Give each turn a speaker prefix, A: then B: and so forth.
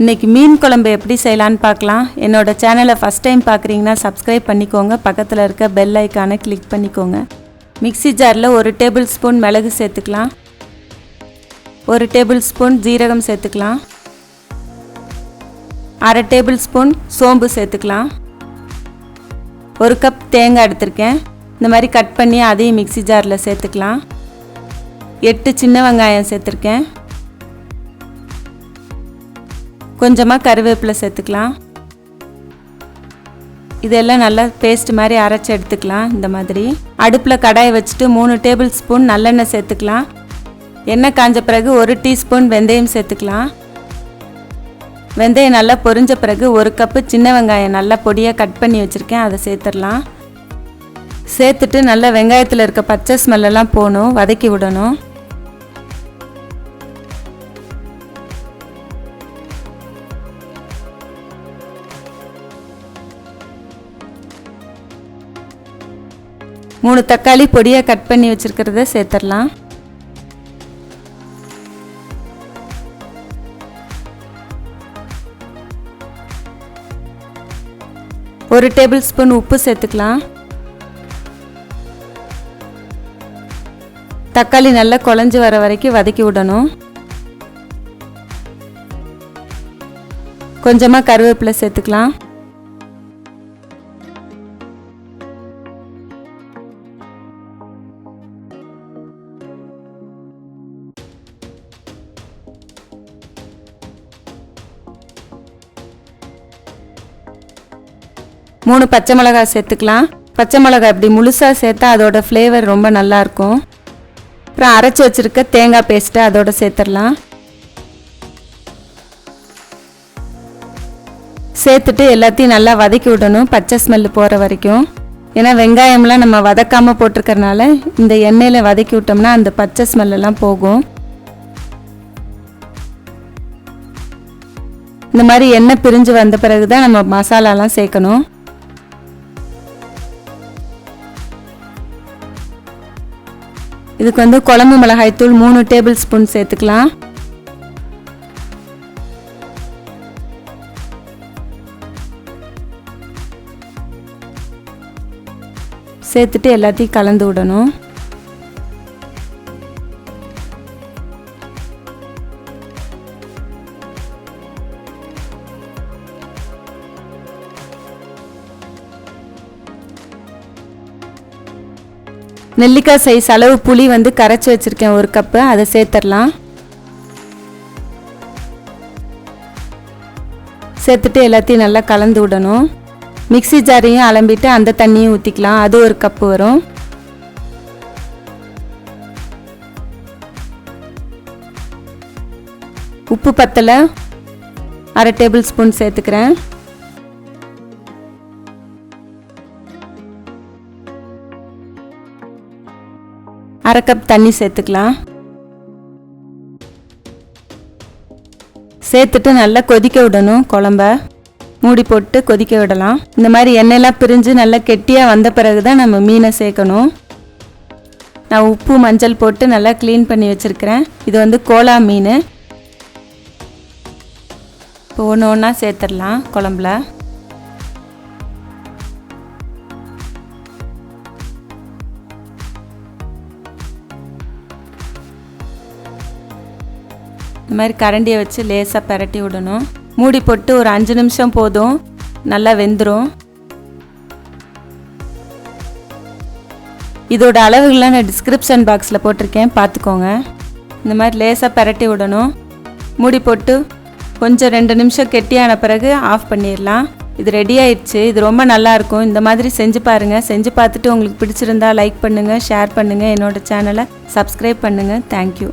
A: இன்றைக்கி மீன் குழம்பு எப்படி செய்யலான்னு பார்க்கலாம். என்னோடய சேனலை ஃபஸ்ட் டைம் பார்க்குறீங்கன்னா சப்ஸ்கிரைப் பண்ணிக்கோங்க. பக்கத்தில் இருக்க பெல் ஐக்கானை கிளிக் பண்ணிக்கோங்க. மிக்ஸி ஜாரில் ஒரு டேபிள் ஸ்பூன் மிளகு சேர்த்துக்கலாம். ஒரு டேபிள் ஸ்பூன் ஜீரகம் சேர்த்துக்கலாம். அரை டேபிள் ஸ்பூன் சோம்பு சேர்த்துக்கலாம். ஒரு கப் தேங்காய் எடுத்திருக்கேன். இந்த மாதிரி கட் பண்ணி அதையும் மிக்ஸி ஜாரில் சேர்த்துக்கலாம். எட்டு சின்ன வெங்காயம் சேர்த்துருக்கேன். கொஞ்சமாக கருவேப்பிலை சேர்த்துக்கலாம். இதெல்லாம் நல்லா பேஸ்ட் மாதிரி அரைச்சி எடுத்துக்கலாம் இந்த மாதிரி. அடுப்பில் கடாயை வச்சுட்டு மூணு டேபிள் ஸ்பூன் நல்லெண்ணெய் சேர்த்துக்கலாம். எண்ணெய் காஞ்ச பிறகு ஒரு டீஸ்பூன் வெந்தயம் சேர்த்துக்கலாம். வெந்தயம் நல்லா பொரிஞ்ச பிறகு ஒரு கப்பு சின்ன வெங்காயம் நல்லா பொடியாக கட் பண்ணி வச்சுருக்கேன் அதை சேர்த்துடலாம். சேர்த்துட்டு நல்லா வெங்காயத்தில் இருக்க பச்சை ஸ்மெல்லெல்லாம் போகணும் வதக்கி விடணும். மூணு தக்காளி பொடியாக கட் பண்ணி வச்சுருக்கிறத சேர்த்துடலாம். ஒரு டேபிள் ஸ்பூன் உப்பு சேர்த்துக்கலாம். தக்காளி நல்லா குழஞ்சி வர வரைக்கும் வதக்கி விடணும். கொஞ்சமாக கருவேப்பிலை சேர்த்துக்கலாம். மூணு பச்சை மிளகாய் சேர்த்துக்கலாம். பச்சை மிளகாய் இப்படி முழுசாக சேர்த்தா அதோட ஃப்ளேவர் ரொம்ப நல்லாயிருக்கும் அப்புறம் அரைச்சி வச்சுருக்க தேங்காய் பேஸ்ட்டை அதோட சேர்த்துடலாம். சேர்த்துட்டு எல்லாத்தையும் நல்லா வதக்கி விடணும் பச்சை ஸ்மெல்லு போகிற வரைக்கும். ஏன்னா வெங்காயம்லாம் நம்ம வதக்காமல் போட்டிருக்கறனால இந்த எண்ணெயில் வதக்கி விட்டோம்னா அந்த பச்சை ஸ்மெல்லெல்லாம் போகும். இந்த மாதிரி எண்ணெய் பிரிஞ்சு வந்த பிறகு தான் நம்ம மசாலாலாம் சேர்க்கணும். இதுக்கு வந்து குழம்பு மிளகாய் தூள் மூணு டேபிள் ஸ்பூன் சேர்த்துக்கலாம். சேர்த்துட்டு எல்லாத்தையும் கலந்து விடணும். நெல்லிக்காய் சைஸ் அளவு புளி வந்து கரைச்சி வச்சுருக்கேன். ஒரு கப்பு அதை சேர்த்துடலாம். சேர்த்துட்டு எல்லாத்தையும் நல்லா கலந்து விடணும். மிக்ஸி ஜாரையும் அலம்பிட்டு அந்த தண்ணியும் ஊற்றிக்கலாம் அது ஒரு கப்பு வரும். உப்பு பத்தலை. அரை டேபிள் ஸ்பூன் சேர்த்துக்கிறேன். அரை கப் தண்ணி சேர்த்துக்கலாம். சேர்த்துட்டு நல்லா கொதிக்க விடணும் குழம்ப. மூடி போட்டு கொதிக்க விடலாம். இந்த மாதிரி எண்ணெயெல்லாம் பிரிஞ்சு நல்லா கெட்டியாக வந்த பிறகு தான் நம்ம மீனை சேர்க்கணும். நான் உப்பு மஞ்சள் போட்டு நல்லா க்ளீன் பண்ணி வச்சுருக்கிறேன். இது வந்து கோலா மீன். இப்போ ஒன்று ஒன்றா சேர்த்துடலாம் குழம்புல. இந்த மாதிரி கரண்டியை வச்சு லேசாக பரட்டி விடணும். மூடி போட்டு ஒரு அஞ்சு நிமிஷம் போதும். நல்லா வெந்துடும் இதோட அளவுகள்லாம் நான் டிஸ்கிரிப்ஷன் பாக்ஸில் போட்டிருக்கேன். பார்த்துக்கோங்க. இந்த மாதிரி லேசாக பரட்டி விடணும். மூடி போட்டு கொஞ்சம் ரெண்டு நிமிஷம் கெட்டியான பிறகு ஆஃப் பண்ணிடலாம். இது ரெடி ஆயிடுச்சு. இது ரொம்ப நல்லாயிருக்கும். இந்த மாதிரி செஞ்சு பாருங்கள் செஞ்சு பார்த்துட்டு உங்களுக்கு பிடிச்சிருந்தா லைக் பண்ணுங்கள் ஷேர் பண்ணுங்கள் என்னோடய சேனலை சப்ஸ்கிரைப் பண்ணுங்கள் தேங்க்யூ